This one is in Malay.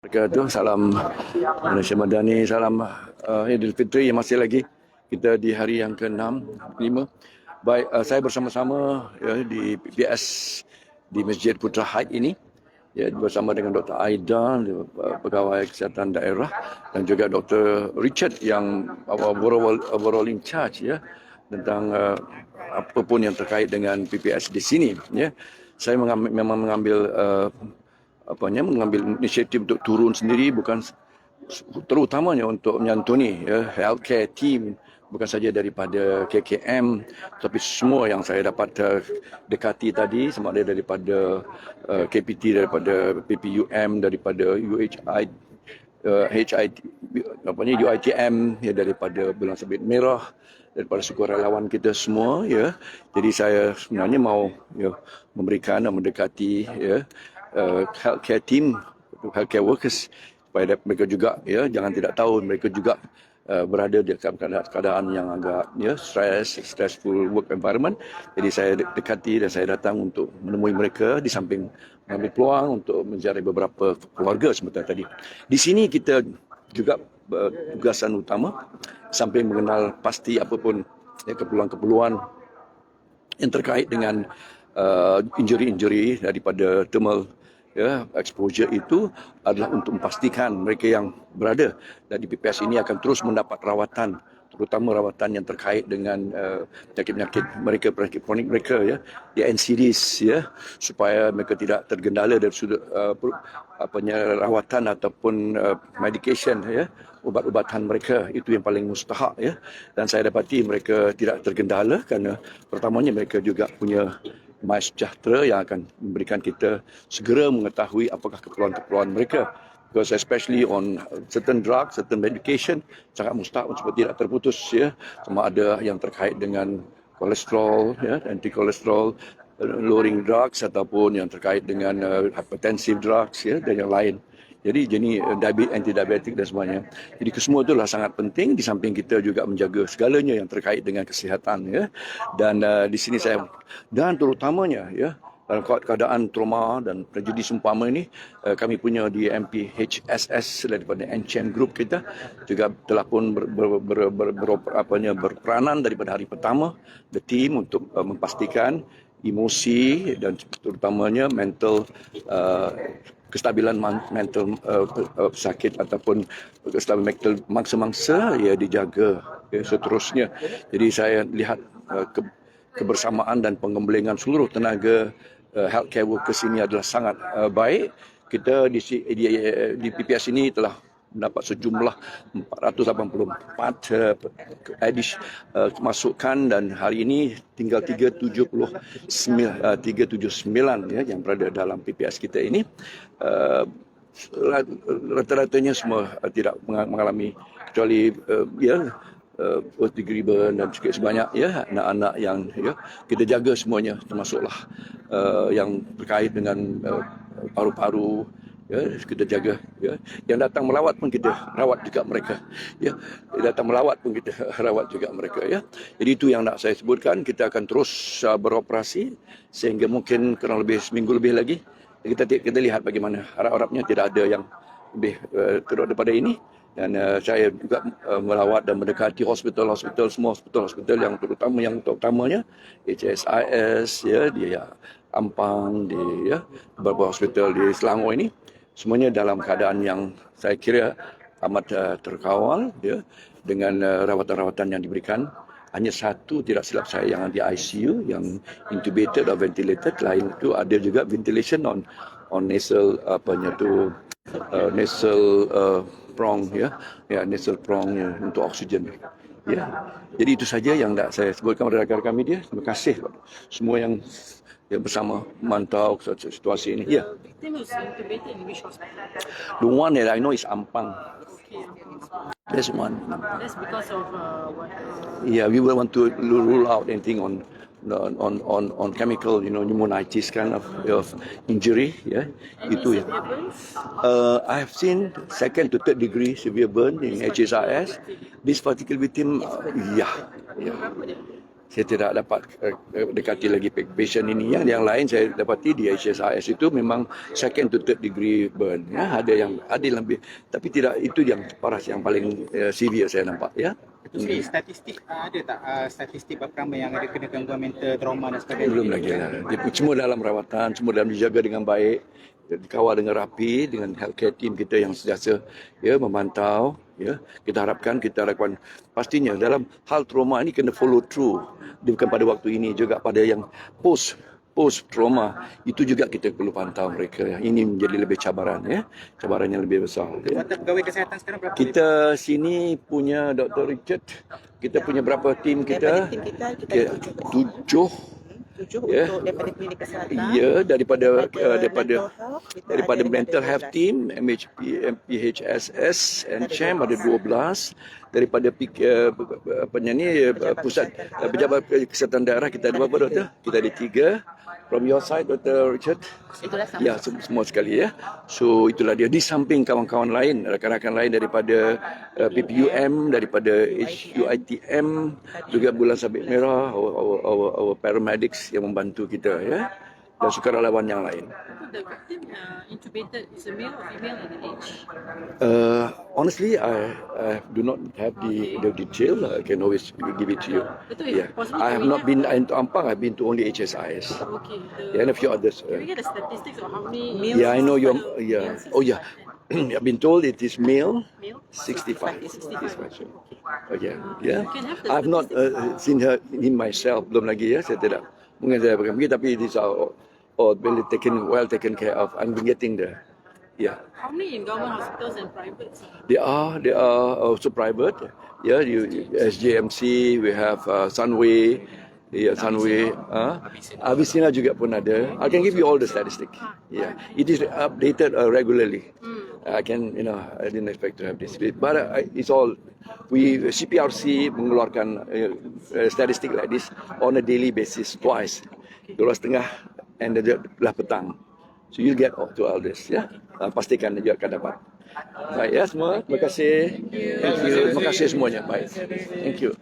Wabarakatuh. Salam Malaysia Madani. Salam uh, Idul Fitri yang masih lagi. Kita di hari yang ke-6, 5. Baik, uh, saya bersama-sama ya, di PPS di Masjid Putra Haid ini. Ya, bersama dengan Dr. Aida, uh, pegawai kesihatan daerah dan juga Dr. Richard yang overall, overall in charge ya tentang uh, apa pun yang terkait dengan PPS di sini ya. Saya mengambil, memang mengambil uh, apanya mengambil inisiatif untuk turun sendiri bukan terutamanya untuk menyantuni ya, healthcare team bukan saja daripada KKM tapi semua yang saya dapat uh, dekati tadi sama ada daripada uh, KPT daripada PPUM daripada UHI uh, HIT apa ni UITM ya daripada Bulan Sabit Merah daripada sukarelawan kita semua ya. Jadi saya sebenarnya mau ya memberikan dan mendekati ya uh, healthcare team, healthcare workers supaya mereka juga ya jangan tidak tahu mereka juga uh, berada di dalam keadaan, keadaan yang agak ya stress, stressful work environment. Jadi saya dekati dan saya datang untuk menemui mereka di samping mengambil peluang untuk mencari beberapa keluarga sebentar tadi. Di sini kita juga uh, tugasan utama samping mengenal pasti apapun ya, keperluan-keperluan yang terkait dengan uh, injury-injury daripada thermal ya exposure itu adalah untuk memastikan mereka yang berada di PPS ini akan terus mendapat rawatan terutama rawatan yang terkait dengan uh, penyakit-penyakit mereka penyakit kronik mereka ya di NCDs ya supaya mereka tidak tergendala dari sudut uh, apanya rawatan ataupun uh, medication ya ubat-ubatan mereka. Itu yang paling mustahak ya. Dan saya dapati mereka tidak tergendala kerana pertamanya mereka juga punya My Sejahtera yang akan memberikan kita segera mengetahui apakah keperluan-keperluan mereka. Because especially on certain drugs, certain medication, sangat mustahak supaya tidak terputus ya. Sama ada yang terkait dengan kolesterol, ya, anti kolesterol, lowering drugs ataupun yang terkait dengan uh, hypertensive drugs ya, dan yang lain. Jadi jenis uh, diabetes, anti-diabetik dan semuanya. Jadi kesemua itulah sangat penting di samping kita juga menjaga segalanya yang terkait dengan kesihatan ya. Dan uh, di sini saya dan terutamanya ya dalam keadaan trauma dan tragedi seumpama ini uh, kami punya di MPHSS daripada NCM Group kita juga telah pun ber, ber, ber, ber, ber, apanya, berperanan daripada hari pertama the team untuk uh, memastikan emosi dan terutamanya mental uh, kestabilan mental uh, sakit ataupun kestabilan mental mangsa-mangsa ya dijaga ya, seterusnya. Jadi saya lihat uh, ke, kebersamaan dan pengembelengan seluruh tenaga uh, healthcare workers ini adalah sangat uh, baik. Kita di, di, di PPS ini telah mendapat sejumlah 484 uh, edis uh, masukan dan hari ini tinggal 379 uh, 379 ya yang berada dalam PPS kita ini. Uh, rata-ratanya semua tidak mengalami kecuali uh, ya uh, burn dan juga sebanyak ya anak-anak yang ya kita jaga semuanya termasuklah uh, yang berkait dengan uh, paru-paru ya kita jaga ya. Yang datang melawat pun kita rawat juga mereka ya. Yang datang melawat pun kita rawat juga mereka ya. Jadi itu yang nak saya sebutkan. Kita akan terus uh, beroperasi sehingga mungkin kurang lebih seminggu lebih lagi kita kita lihat bagaimana harap-harapnya tidak ada yang lebih uh, teruk daripada ini. Dan uh, saya juga uh, melawat dan mendekati hospital-hospital semua hospital-hospital yang terutama yang utamanya HSIS ya di ya, Ampang di ya beberapa hospital di Selangor ini semuanya dalam keadaan yang saya kira amat uh, terkawal ya dengan uh, rawatan-rawatan yang diberikan. Hanya satu tidak silap saya yang di ICU yang intubated atau ventilated. Lain itu ada juga ventilation on on nasal apa nya tu uh, nasal uh, prong ya. Ya nasal prong ya, untuk oksigen. Ya. Jadi itu saja yang nak saya sebutkan kepada rakan kami dia terima kasih semua yang ya, bersama mantau situasi ini. Ya. The one that I know is Ampang. That's one. That's because of uh, what? Yeah, we will want to rule out anything on on on on chemical, you know, pneumonitis kind of, of injury. Yeah, any itu ya. Uh, I have seen second to third degree severe burn in HSRS. This particular victim, uh, yeah, yeah. Saya tidak dapat uh, dekati lagi pa- patient ini. Yang yang lain saya dapati di HSIS itu memang second to third degree burn. Ya, ada yang ada yang lebih, tapi tidak itu yang parah yang paling uh, severe saya nampak. Ya. Itu sendiri statistik uh, ada tak uh, statistik berapa ramai yang ada kena gangguan mental, trauma dan sebagainya? Belum lagi lah. Dia semua dalam rawatan, semua dalam dijaga dengan baik, dikawal dengan rapi dengan healthcare team kita yang sentiasa ya memantau ya. Kita harapkan kita harapkan pastinya dalam hal trauma ini kena follow through. Dia bukan pada waktu ini juga pada yang post post trauma itu juga kita perlu pantau mereka. Ini menjadi lebih cabaran ya. Cabaran yang lebih besar ya. Pegawai kesihatan sekarang berapa? Kita sini punya Dr. Richard, kita punya berapa tim Daripada kita? tim kita, kita Ya, tujuh. Tujuh Ya. untuk daripada klinik kesihatan. Ya, daripada uh, daripada health, daripada ada mental health 12. team MHP MPHSS and CHAM ada 12 daripada uh, apa ni uh, pusat uh, pejabat kesihatan daerah kita ada berapa doktor? Kita ada tiga. From your side Dr. Richard? Itulah sama. Ya, sem- semua sekali ya. So itulah dia di samping kawan-kawan lain, rakan-rakan lain daripada uh, PPUM, daripada HUITM, juga Bulan Sabit Merah, our, our, our, our paramedics yang membantu kita ya. Dan sukarelawan yang lain. The victim uh, intubated is a male or female and the age. Uh, honestly, I, I do not have the, the detail. I can always give it to you. Betul, Yeah. I have not been into Ampang. I've been to only HSIS. Okay. The, Yeah, and a few others. Can Uh, we get the statistics of how many Males yeah, I know per- Yeah. Oh, yeah. I've been told it is male. Male? 65. 65. Oh, yeah. Yeah. You can have the I've not uh, seen her him myself belum lagi ya. Saya tidak mungkin saya pergi tapi these are all, all taken well taken care of. I'm been getting there. Yeah. How many in government hospitals and private? They are they are also private. Yeah, you, you- SJMC, we have uh, Sunway, yeah, Sunway, uh, Avicenna juga pun ada. I can give you all the statistics. Yeah, it is updated uh, regularly. I can, you know, I didn't expect to have this, but uh, it's all. We CPRC mengeluarkan uh, statistic like this on a daily basis twice, dua setengah and lah petang. So you'll get to all this, ya. Uh, pastikan juga akan dapat. Baik ya semua. Terima kasih. Thank you. Terima kasih semuanya. Baik. Thank you.